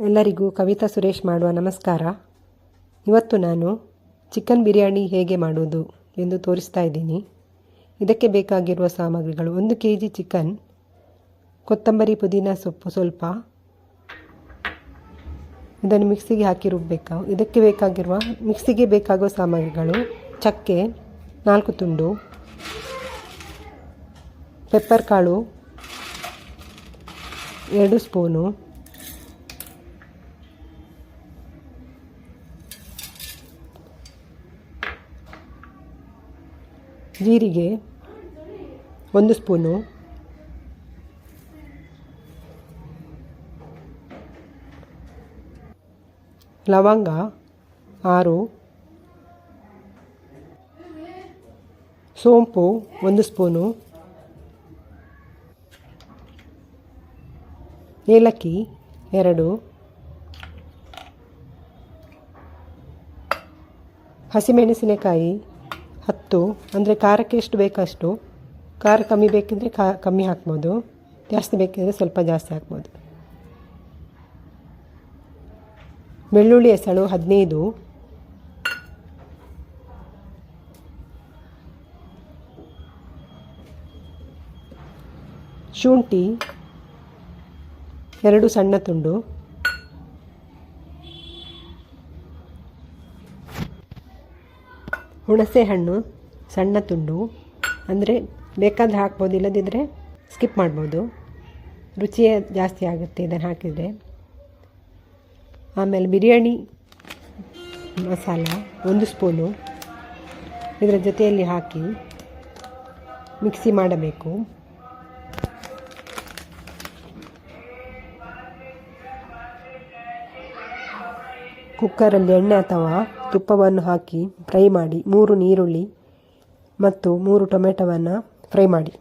ಎಲ್ಲರಿಗೂ ಕವಿತಾ ಸುರೇಶ್ ಮಾಡುವ ನಮಸ್ಕಾರ. ಇವತ್ತು ನಾನು ಚಿಕನ್ ಬಿರಿಯಾನಿ ಹೇಗೆ ಮಾಡುವುದು ಎಂದು ತೋರಿಸ್ತಾ ಇದ್ದೀನಿ. ಇದಕ್ಕೆ ಬೇಕಾಗಿರುವ ಸಾಮಗ್ರಿಗಳು ಒಂದು ಕೆ ಜಿ ಚಿಕನ್, ಕೊತ್ತಂಬರಿ ಪುದೀನ ಸೊಪ್ಪು ಸ್ವಲ್ಪ. ಇದನ್ನು ಮಿಕ್ಸಿಗೆ ಹಾಕಿ ರುಬ್ಬಬೇಕು ಇದಕ್ಕೆ ಬೇಕಾಗಿರುವ, ಮಿಕ್ಸಿಗೆ ಬೇಕಾಗುವ ಸಾಮಗ್ರಿಗಳು ಚಕ್ಕೆ, ನಾಲ್ಕು ತುಂಡು, ಪೆಪ್ಪರ್ ಕಾಳು, ಎರಡು ಸ್ಪೂನು ಜೀರಿಗೆ ಒಂದು ಸ್ಪೂನು. ಲವಂಗ ಆರು. ಸೋಂಪು ಒಂದು ಸ್ಪೂನು. ಏಲಕ್ಕಿ ಎರಡು. ಹಸಿಮೆಣಸಿನಕಾಯಿ ಹತ್ತು. ಅಂದರೆ ಖಾರಕ್ಕೆ ಎಷ್ಟು ಬೇಕಷ್ಟು ಖಾರ ಕಮ್ಮಿ ಬೇಕಿದ್ದರೆ ಖಾ, ಕಮ್ಮಿ ಹಾಕ್ಬೋದು. ಜಾಸ್ತಿ ಬೇಕಿದ್ದರೆ ಸ್ವಲ್ಪ ಜಾಸ್ತಿ ಹಾಕ್ಬೋದು. ಬೆಳ್ಳುಳ್ಳಿ ಹೆಸಳು ಹದಿನೈದು. ಶುಂಠಿ ಎರಡು ಸಣ್ಣ ತುಂಡು. ಹುಣಸೆ ಹಣ್ಣು, ಸಣ್ಣ ತುಂಡು, ಅಂದರೆ ಬೇಕಾದರೆ ಹಾಕ್ಬೋದು ಇಲ್ಲದಿದ್ದರೆ ಸ್ಕಿಪ್ ಮಾಡ್ಬೋದು. ರುಚಿಯೇ ಜಾಸ್ತಿ ಆಗುತ್ತೆ ಇದನ್ನು ಹಾಕಿದರೆ. ಆಮೇಲೆ ಬಿರಿಯಾನಿ ಮಸಾಲ, ಒಂದು ಸ್ಪೂನು ಇದರ ಜೊತೆಯಲ್ಲಿ ಹಾಕಿ ಮಿಕ್ಸಿ ಮಾಡಬೇಕು. ಕುಕ್ಕರಲ್ಲಿ ಎಣ್ಣೆ ಅಥವಾ ತುಪ್ಪವನ್ನು ಹಾಕಿ ಫ್ರೈ ಮಾಡಿ ಮೂರು ನೀರುಳ್ಳಿ ಮತ್ತು ಮೂರು ಟೊಮೆಟೊವನ್ನು ಫ್ರೈ ಮಾಡಿ.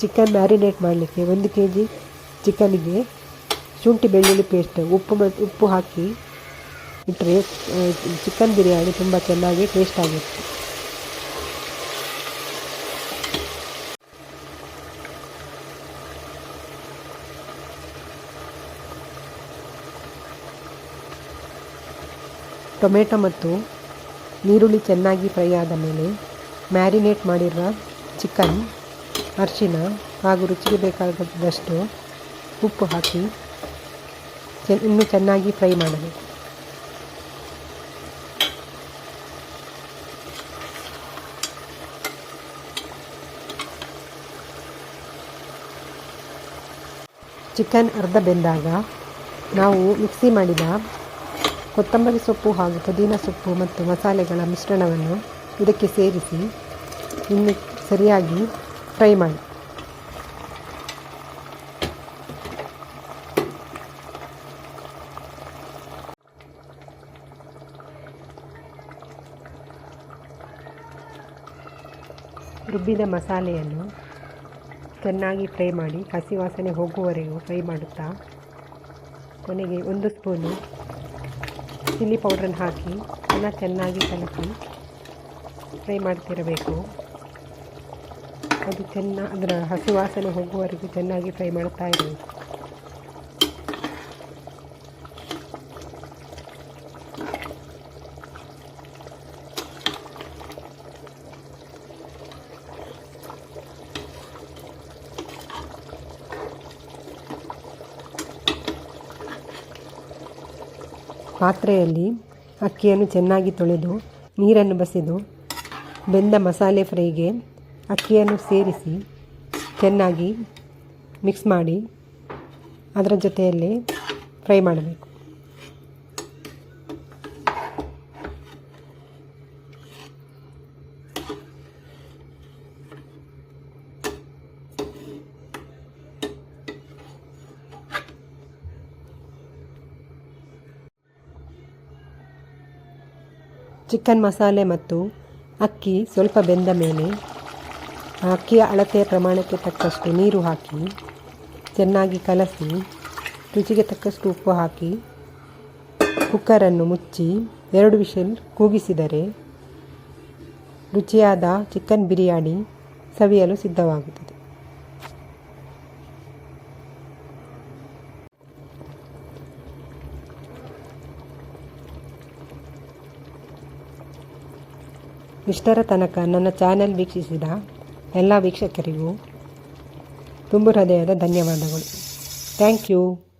ಚಿಕನ್ ಮ್ಯಾರಿನೇಟ್ ಮಾಡಲಿಕ್ಕೆ ಒಂದು ಕೆ ಜಿ ಚಿಕನಿಗೆ ಶುಂಠಿ ಬೆಳ್ಳುಳ್ಳಿ ಪೇಸ್ಟ್ ಉಪ್ಪು ಮತ್ತು ಉಪ್ಪು ಹಾಕಿ ಇಟ್ಟರೆ ಚಿಕನ್ ಬಿರಿಯಾನಿ ತುಂಬ ಚೆನ್ನಾಗಿ ಟೇಸ್ಟ್ ಆಗುತ್ತೆ. ಟೊಮೆಟೊ ಮತ್ತು ಈರುಳ್ಳಿ ಚೆನ್ನಾಗಿ ಫ್ರೈ ಆದ ಮೇಲೆ ಮ್ಯಾರಿನೇಟ್ ಮಾಡಿರುವ ಚಿಕನ್ ಅರಿಶಿನ ಹಾಗೂ ರುಚಿಗೆ ಬೇಕಾದಷ್ಟು ಉಪ್ಪು ಹಾಕಿ ಇನ್ನೂ ಚೆನ್ನಾಗಿ ಫ್ರೈ ಮಾಡಬೇಕು. ಚಿಕನ್ ಅರ್ಧ ಬೆಂದಾಗ ನಾವು ಮಿಕ್ಸಿ ಮಾಡಿದ ಕೊತ್ತಂಬರಿ ಸೊಪ್ಪು ಹಾಗೂ ಪುದೀನ ಸೊಪ್ಪು ಮತ್ತು ಮಸಾಲೆಗಳ ಮಿಶ್ರಣವನ್ನು ಇದಕ್ಕೆ ಸೇರಿಸಿ ಇನ್ನು ಸರಿಯಾಗಿ ಫ್ರೈ ಮಾಡಿ. ರುಬ್ಬಿದ ಮಸಾಲೆಯನ್ನು ಚೆನ್ನಾಗಿ ಫ್ರೈ ಮಾಡಿ ಹಸಿ ವಾಸನೆ ಹೋಗುವವರೆಗೂ ಫ್ರೈ ಮಾಡುತ್ತಾ, ಕೊನೆಗೆ ಒಂದು ಸ್ಪೂನು ಚಿಲ್ಲಿ ಪೌಡ್ರನ್ನು ಹಾಕಿ, ಪುನಃ ಚೆನ್ನಾಗಿ ಕಲಸಿ ಫ್ರೈ ಮಾಡ್ತಿರಬೇಕು. ಅದು ಚೆನ್ನ ಅದರ ಹಸಿ ವಾಸನೆ ಹೋಗುವವರೆಗೂ ಚೆನ್ನಾಗಿ ಫ್ರೈ ಮಾಡ್ತಾ ಇರಬೇಕು ಪಾತ್ರೆಯಲ್ಲಿ ಅಕ್ಕಿಯನ್ನು ಚೆನ್ನಾಗಿ ತೊಳೆದು, ನೀರನ್ನು ಬಸಿದು, ಬೆಂದ ಮಸಾಲೆ ಫ್ರೈಗೆ ಅಕ್ಕಿಯನ್ನು ಸೇರಿಸಿ ಚೆನ್ನಾಗಿ ಮಿಕ್ಸ್ ಮಾಡಿ, ಅದರ ಜೊತೆಯಲ್ಲಿ ಫ್ರೈ ಮಾಡಬೇಕು. ಚಿಕನ್ ಮಸಾಲೆ ಮತ್ತು ಅಕ್ಕಿ ಸ್ವಲ್ಪ ಬೆಂದ ಮೇಲೆ ಅಕ್ಕಿಯ ಅಳತೆಯ ಪ್ರಮಾಣಕ್ಕೆ ತಕ್ಕಷ್ಟು ನೀರು ಹಾಕಿ ಚೆನ್ನಾಗಿ ಕಲಸಿ, ರುಚಿಗೆ ತಕ್ಕಷ್ಟು ಉಪ್ಪು ಹಾಕಿ ಕುಕ್ಕರನ್ನು ಮುಚ್ಚಿ ಎರಡು ವಿಷಲ್ ಕೂಗಿಸಿದರೆ ರುಚಿಯಾದ ಚಿಕನ್ ಬಿರಿಯಾನಿ ಸವಿಯಲು ಸಿದ್ಧವಾಗುತ್ತದೆ. ಇಷ್ಟರ ತನಕ ನನ್ನ ಚಾನೆಲ್ ವೀಕ್ಷಿಸಿದ ಎಲ್ಲ ವೀಕ್ಷಕರಿಗೂ ತುಂಬು ಹೃದಯದ ಧನ್ಯವಾದಗಳು. Thank you.